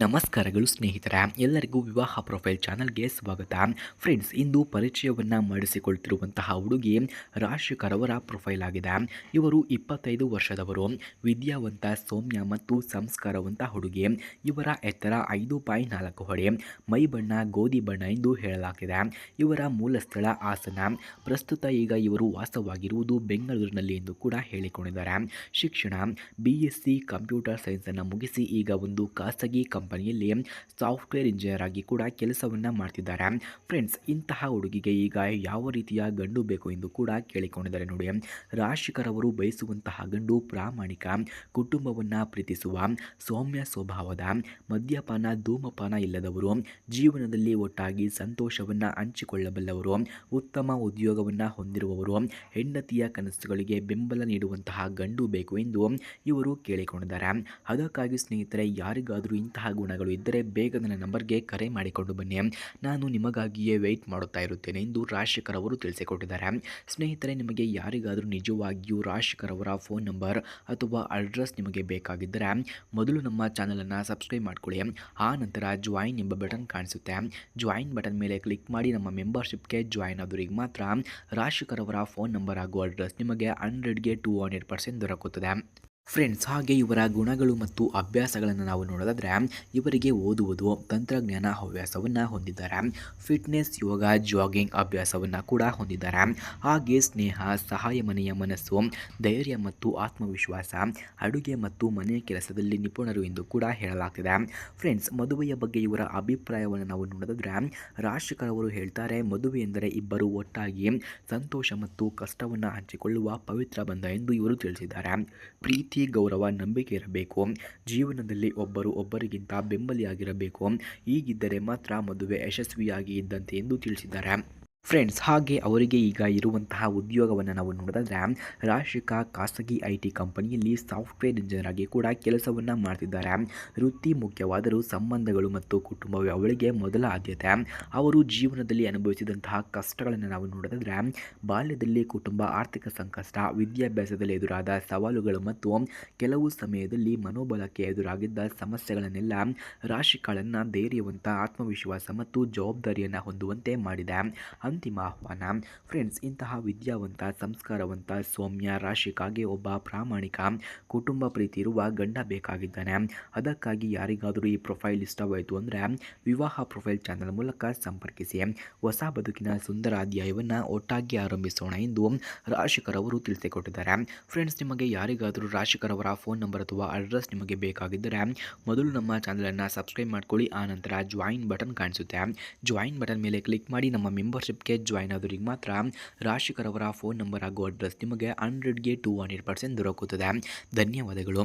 ನಮಸ್ಕಾರಗಳು ಸ್ನೇಹಿತರ, ಎಲ್ಲರಿಗೂ ವಿವಾಹ ಪ್ರೊಫೈಲ್ ಚಾನಲ್ಗೆ ಸ್ವಾಗತ. ಫ್ರೆಂಡ್ಸ್, ಇಂದು ಪರಿಚಯವನ್ನು ಮಾಡಿಸಿಕೊಳ್ತಿರುವಂತಹ ಹುಡುಗಿ ರಾಶಿಕರವರ ಪ್ರೊಫೈಲ್ ಆಗಿದೆ. ಇವರು ಇಪ್ಪತ್ತೈದು ವರ್ಷದವರು, ವಿದ್ಯಾವಂತ, ಸೌಮ್ಯ ಮತ್ತು ಸಂಸ್ಕಾರವಂತ ಹುಡುಗಿ. ಇವರ ಎತ್ತರ ಐದು ಪಾಯಿಂಟ್ ನಾಲ್ಕು ಹೊಡೆ, ಮೈ ಬಣ್ಣ, ಗೋಧಿ ಬಣ್ಣ ಎಂದು ಹೇಳಲಾಗಿದೆ. ಇವರ ಮೂಲ ಸ್ಥಳ ಹಾಸನ. ಪ್ರಸ್ತುತ ಈಗ ಇವರು ವಾಸವಾಗಿರುವುದು ಬೆಂಗಳೂರಿನಲ್ಲಿ ಎಂದು ಕೂಡ ಹೇಳಿಕೊಂಡಿದ್ದಾರೆ. ಶಿಕ್ಷಣ ಬಿ ಎಸ್ ಸಿ ಕಂಪ್ಯೂಟರ್ ಸೈನ್ಸನ್ನು ಮುಗಿಸಿ ಈಗ ಒಂದು ಖಾಸಗಿ ಕಂಪನಿಯಲ್ಲಿ ಸಾಫ್ಟ್ವೇರ್ ಇಂಜಿನಿಯರ್ ಆಗಿ ಕೂಡ ಕೆಲಸವನ್ನು ಮಾಡ್ತಿದ್ದಾರೆ. ಫ್ರೆಂಡ್ಸ್, ಇಂತಹ ಹುಡುಗಿಗೆ ಈಗ ಯಾವ ರೀತಿಯ ಗಂಡು ಬೇಕು ಎಂದು ಕೂಡ ಕೇಳಿಕೊಂಡಿದ್ದಾರೆ ನೋಡಿ. ರಾಶಿಕರವರು ಬಯಸುವಂತಹ ಗಂಡು ಪ್ರಾಮಾಣಿಕ, ಕುಟುಂಬವನ್ನು ಪ್ರೀತಿಸುವ, ಸೌಮ್ಯ ಸ್ವಭಾವದ, ಮದ್ಯಪಾನ, ಧೂಮಪಾನ ಇಲ್ಲದವರು, ಜೀವನದಲ್ಲಿ ಒಟ್ಟಾಗಿ ಸಂತೋಷವನ್ನು ಹಂಚಿಕೊಳ್ಳಬಲ್ಲವರು, ಉತ್ತಮ ಉದ್ಯೋಗವನ್ನು ಹೊಂದಿರುವವರು, ಹೆಂಡತಿಯ ಕನಸುಗಳಿಗೆ ಬೆಂಬಲ ನೀಡುವಂತಹ ಗಂಡು ಬೇಕು ಎಂದು ಇವರು ಕೇಳಿಕೊಂಡಿದ್ದಾರೆ. ಅದಕ್ಕಾಗಿ ಸ್ನೇಹಿತರೆ, ಯಾರಿಗಾದರೂ ಇಂತಹ ಗುಣಗಳು ಇದ್ದರೆ ಬೇಗ ನನ್ನ ನಂಬರ್ಗೆ ಕರೆ ಮಾಡಿಕೊಂಡು ಬನ್ನಿ. ನಾನು ನಿಮಗಾಗಿಯೇ ವೆಯ್ಟ್ ಮಾಡುತ್ತಾ ಇರುತ್ತೇನೆ ಎಂದು ರಾಜಶೇಖರ್ ಅವರು ತಿಳಿಸಿಕೊಟ್ಟಿದ್ದಾರೆ. ಸ್ನೇಹಿತರೆ, ನಿಮಗೆ ಯಾರಿಗಾದರೂ ನಿಜವಾಗಿಯೂ ರಾಜಶೇಖರ್ ಅವರ ಫೋನ್ ನಂಬರ್ ಅಥವಾ ಅಡ್ರೆಸ್ ನಿಮಗೆ ಬೇಕಾಗಿದ್ದರೆ ಮೊದಲು ನಮ್ಮ ಚಾನಲನ್ನು ಸಬ್ಸ್ಕ್ರೈಬ್ ಮಾಡ್ಕೊಳ್ಳಿ. ಆ ನಂತರ ಜಾಯಿನ್ ಎಂಬ ಬಟನ್ ಕಾಣಿಸುತ್ತೆ. ಜಾಯಿನ್ ಬಟನ್ ಮೇಲೆ ಕ್ಲಿಕ್ ಮಾಡಿ ನಮ್ಮ ಮೆಂಬರ್ಶಿಪ್ಗೆ ಜಾಯಿನ್ ಆದವರಿಗೆ ಮಾತ್ರ ರಾಜಶೇಖರ್ ಅವರ ಫೋನ್ ನಂಬರ್ ಹಾಗೂ ಅಡ್ರೆಸ್ ನಿಮಗೆ ಹಂಡ್ರೆಡ್ಗೆ ಟೂ ಹಂಡ್ರೆಡ್ ಪರ್ಸೆಂಟ್ ದೊರಕುತ್ತದೆ. ಫ್ರೆಂಡ್ಸ್ ಹಾಗೆ ಇವರ ಗುಣಗಳು ಮತ್ತು ಅಭ್ಯಾಸಗಳನ್ನು ನಾವು ನೋಡೋದಾದರೆ ಇವರಿಗೆ ಓದುವುದು, ತಂತ್ರಜ್ಞಾನ ಹವ್ಯಾಸವನ್ನು ಹೊಂದಿದ್ದಾರೆ. ಫಿಟ್ನೆಸ್ ಯೋಗ ಜಾಗಿಂಗ್ ಅಭ್ಯಾಸವನ್ನು ಕೂಡ ಹೊಂದಿದ್ದಾರೆ. ಹಾಗೆ ಸ್ನೇಹ, ಸಹಾಯ ಮನೆಯ ಮನಸ್ಸು, ಧೈರ್ಯ ಮತ್ತು ಆತ್ಮವಿಶ್ವಾಸ, ಅಡುಗೆ ಮತ್ತು ಮನೆಯ ಕೆಲಸದಲ್ಲಿ ನಿಪುಣರು ಎಂದು ಕೂಡ ಹೇಳಲಾಗ್ತಿದೆ. ಫ್ರೆಂಡ್ಸ್ ಮದುವೆಯ ಬಗ್ಗೆ ಇವರ ಅಭಿಪ್ರಾಯವನ್ನು ನಾವು ನೋಡೋದಾದರೆ ಅವರು ಹೇಳ್ತಾರೆ, ಮದುವೆ ಎಂದರೆ ಇಬ್ಬರು ಒಟ್ಟಾಗಿ ಸಂತೋಷ ಮತ್ತು ಕಷ್ಟವನ್ನು ಹಂಚಿಕೊಳ್ಳುವ ಪವಿತ್ರ ಬಂಧ ಎಂದು ಇವರು ತಿಳಿಸಿದ್ದಾರೆ. ಪ್ರೀತಿ ಗೌರವ ನಂಬಿಕೆ ಇರಬೇಕು. ಜೀವನದಲ್ಲಿ ಒಬ್ಬರು ಒಬ್ಬರಿಗಿಂತ ಬೆಂಬಲಿಯಾಗಿರಬೇಕು. ಹೀಗಿದ್ದರೆ ಮಾತ್ರ ಮದುವೆ ಯಶಸ್ವಿಯಾಗಿ ಇದ್ದಂತೆ ಎಂದು ತಿಳಿಸಿದ್ದಾರೆ. ಫ್ರೆಂಡ್ಸ್, ಹಾಗೆ ಅವರಿಗೆ ಈಗ ಇರುವಂತಹ ಉದ್ಯೋಗವನ್ನು ನಾವು ನೋಡಿದ್ರೆ, ರಾಶಿಕ ಖಾಸಗಿ ಐ ಟಿ ಕಂಪನಿಯಲ್ಲಿ ಸಾಫ್ಟ್ವೇರ್ ಇಂಜಿನಿಯರ್ ಆಗಿ ಕೂಡ ಕೆಲಸವನ್ನು ಮಾಡ್ತಿದ್ದಾರೆ. ವೃತ್ತಿ ಮುಖ್ಯವಾದರೂ ಸಂಬಂಧಗಳು ಮತ್ತು ಕುಟುಂಬವೇ ಅವಳಿಗೆ ಮೊದಲ ಆದ್ಯತೆ. ಅವರು ಜೀವನದಲ್ಲಿ ಅನುಭವಿಸಿದಂತಹ ಕಷ್ಟಗಳನ್ನು ನಾವು ನೋಡಿದ್ರೆ, ಬಾಲ್ಯದಲ್ಲಿ ಕುಟುಂಬ ಆರ್ಥಿಕ ಸಂಕಷ್ಟ, ವಿದ್ಯಾಭ್ಯಾಸದಲ್ಲಿ ಎದುರಾದ ಸವಾಲುಗಳು ಮತ್ತು ಕೆಲವು ಸಮಯದಲ್ಲಿ ಮನೋಬಲಕ್ಕೆ ಎದುರಾಗಿದ್ದ ಸಮಸ್ಯೆಗಳನ್ನೆಲ್ಲ ರಾಶಿಕಾಳನ್ನು ಧೈರ್ಯವಂತ ಆತ್ಮವಿಶ್ವಾಸ ಮತ್ತು ಜವಾಬ್ದಾರಿಯನ್ನು ಹೊಂದುವಂತೆ ಮಾಡಿದೆ. ಅಂತಿಮ ಆಹ್ವಾನ. ಫ್ರೆಂಡ್ಸ್, ಇಂತಹ ವಿದ್ಯಾವಂತ, ಸಂಸ್ಕಾರವಂತ ಸೌಮ್ಯ ರಾಶಿಗಾಗಿ ಒಬ್ಬ ಪ್ರಾಮಾಣಿಕ ಕುಟುಂಬ ಪ್ರೀತಿ ಇರುವ ಗಂಡ ಬೇಕಾಗಿದ್ದಾನೆ. ಅದಕ್ಕಾಗಿ ಯಾರಿಗಾದರೂ ಈ ಪ್ರೊಫೈಲ್ ಇಷ್ಟವಾಯಿತು ಅಂದರೆ ವಿವಾಹ ಪ್ರೊಫೈಲ್ ಚಾನಲ್ ಮೂಲಕ ಸಂಪರ್ಕಿಸಿ. ಹೊಸ ಬದುಕಿನ ಸುಂದರ ಅಧ್ಯಾಯವನ್ನು ಒಟ್ಟಾಗಿ ಆರಂಭಿಸೋಣ ಎಂದು ರಾಶಿಕರವರು ತಿಳಿಸಿಕೊಟ್ಟಿದ್ದಾರೆ. ಫ್ರೆಂಡ್ಸ್, ನಿಮಗೆ ಯಾರಿಗಾದರೂ ರಾಶಿಕರವರ ಫೋನ್ ನಂಬರ್ ಅಥವಾ ಅಡ್ರೆಸ್ ನಿಮಗೆ ಬೇಕಾಗಿದ್ದರೆ ಮೊದಲು ನಮ್ಮ ಚಾನಲನ್ನು ಸಬ್ಸ್ಕ್ರೈಬ್ ಮಾಡ್ಕೊಳ್ಳಿ, ಆ ನಂತರ ಜಾಯಿನ್ ಬಟನ್ ಕಾಣಿಸುತ್ತೆ. ಜಾಯಿನ್ ಬಟನ್ ಮೇಲೆ ಕ್ಲಿಕ್ ಮಾಡಿ ನಮ್ಮ ಮೆಂಬರ್ಶಿಪ್ ಗೆ ಜಾಯ್ನ್ ಆದವರಿಗೆ ಮಾತ್ರ ರಾಶಿಕರವರ ಫೋನ್ ನಂಬರ್ ಹಾಗೂ ಅಡ್ರೆಸ್ ನಿಮಗೆ ಹಂಡ್ರೆಡ್ಗೆ ಟು ಹಂಡ್ರೆಡ್ ಪರ್ಸೆಂಟ್ ದೊರಕುತ್ತದೆ. ಧನ್ಯವಾದಗಳು.